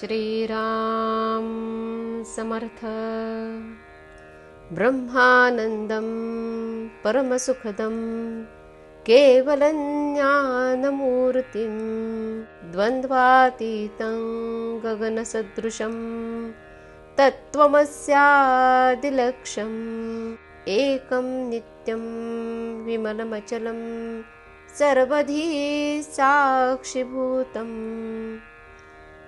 श्रीराम समर्थ। ब्रह्मानन्दं परमसुखदं केवलं ज्ञानमूर्तिं द्वन्द्वातीतं गगनसदृशं तत्त्वमस्यादिलक्ष्यम् एकं नित्यं विमलमचलं सर्वधी साक्षिभूतम्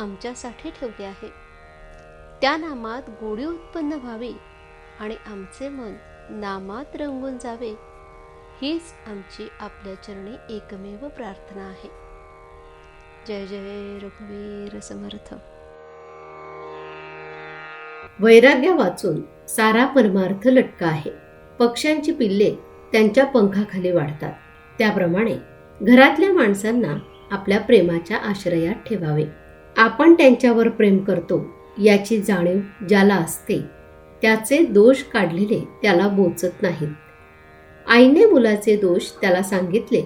आमच्यासाठी ठेवले आहे. त्या नामात गोडी उत्पन्न व्हावी आणि आमचे मन नामात रंगून जावे हीच आमची आपल्या चरणी एकमेव प्रार्थना आहे. जय जय रघुवीर समर्थ. वैराग्य वाचून सारा परमार्थ लटका आहे. पक्ष्यांची पिल्ले त्यांच्या पंखाखाली वाढतात. त्याप्रमाणे घरातल्या माणसांना आपल्या प्रेमाच्या आश्रयात ठेवावे. आपण त्यांच्यावर प्रेम करतो याची जाणीव ज्याला असते त्याचे दोष काढलेले त्याला बोचत नाहीत. आईने मुलाचे दोष त्याला सांगितले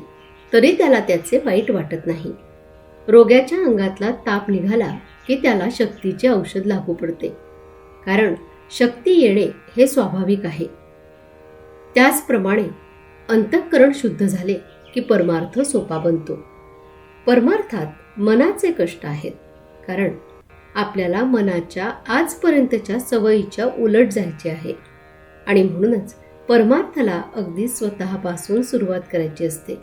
तरी त्याला त्याचे वाईट वाटत नाही. रोग्याच्या अंगातला ताप निघाला की त्याला शक्तीचे औषध लागू पडते. कारण शक्ती येणे हे स्वाभाविक आहे. त्याचप्रमाणे अंतःकरण शुद्ध झाले की परमार्थ सोपा बनतो. परमार्थात मनाचे कष्ट आहेत. कारण आपल्याला मनाच्या आजपर्यंतच्या सवयीच्या उलट जायचे आहे. आणि म्हणूनच परमार्थाला अगदी स्वतःपासून सुरुवात करायची असते.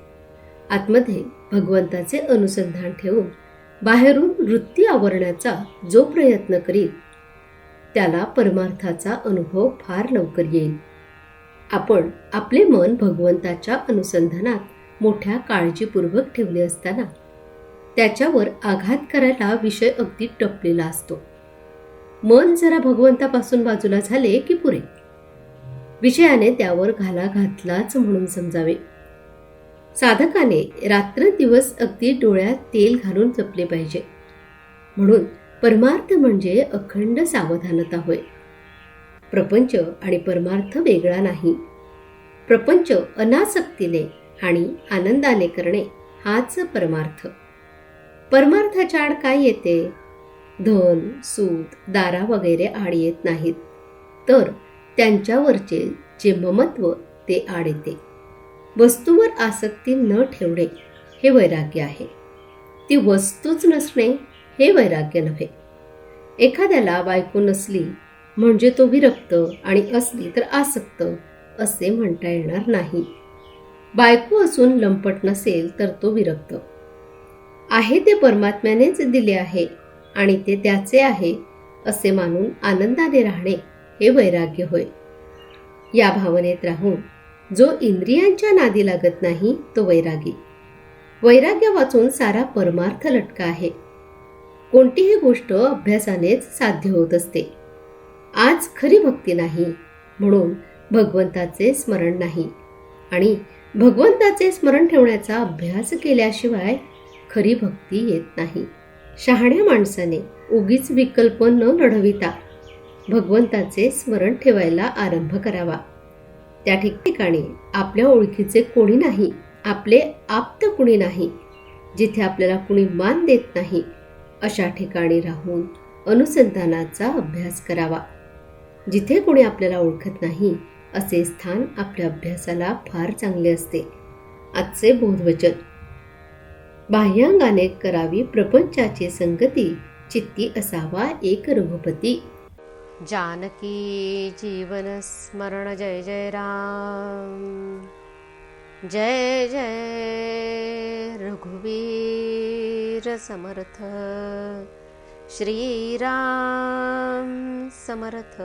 आतमध्ये भगवंताचे अनुसंधान ठेवून बाहेरून वृत्ती आवरण्याचा जो प्रयत्न करील त्याला परमार्थाचा अनुभव फार लवकर येईल. आपण आपले मन भगवंताच्या अनुसंधानात मोठ्या काळजीपूर्वक ठेवले असताना त्याच्यावर आघात करायला विषय अगदी टपलेला असतो. मन जरा भगवंतापासून बाजूला झाले की पुरे. विषयाने त्यावर घाला घातलाच म्हणून समजावे. साधकाने रात्र दिवस अगदी डोळ्यात तेल घालून जपले पाहिजे. म्हणून परमार्थ म्हणजे अखंड सावधानता होय. प्रपंच आणि परमार्थ वेगळा नाही. प्रपंच अनासक्तीने आणि आनंदाने करणे हाच परमार्थ. परमार्थाच्या आड काय येते? धन सूत दारा वगैरे आड येत नाहीत. तर त्यांच्यावरचे जे ममत्व ते आड येते. वस्तूवर आसक्ती न ठेवणे हे वैराग्य आहे. ती वस्तूच नसणे हे वैराग्य नव्हे. एखाद्याला बायको नसली म्हणजे तो विरक्त आणि असली तर आसक्त असे म्हणता येणार नाही. बायको असून लंपट नसेल तर तो विरक्त. आहे ते परमात्म्यानेच दिले आहे आणि ते त्याचे आहे असे मानून आनंदाने राहणे हे वैराग्य होय. या भावनेत राहून जो इंद्रियांच्या नादी लागत नाही तो वैरागी. वैराग्य वाचून सारा परमार्थ लटका आहे. कोणतीही गोष्ट अभ्यासानेच साध्य होत असते. आज खरी भक्ती नाही म्हणून भगवंताचे स्मरण नाही आणि भगवंताचे स्मरण ठेवण्याचा अभ्यास केल्याशिवाय खरी भक्ती येत नाही. शहाण्या माणसाने उगीच विकल्प न लढविता भगवंताचे स्मरण ठेवायला आरंभ करावा. त्या ठिकठिकाणी आपल्या ओळखीचे कोणी नाही आपले आप्त कुणी नाही जिथे आपल्याला कुणी मान देत नाही अशा ठिकाणी राहून अनुसंधानाचा अभ्यास करावा. जिथे कोणी आपल्याला ओळखत नाही असे स्थान आपल्या अभ्यासाला फार चांगले असते. आजचे बोधवचन बाह्यांगाने करावी प्रपंचाची संगती चित्ती असावा एक रघुपती. जानकी जीवन स्मरण जय जय राम. जय जय रघुवीर समर्थ. श्रीराम समर्थ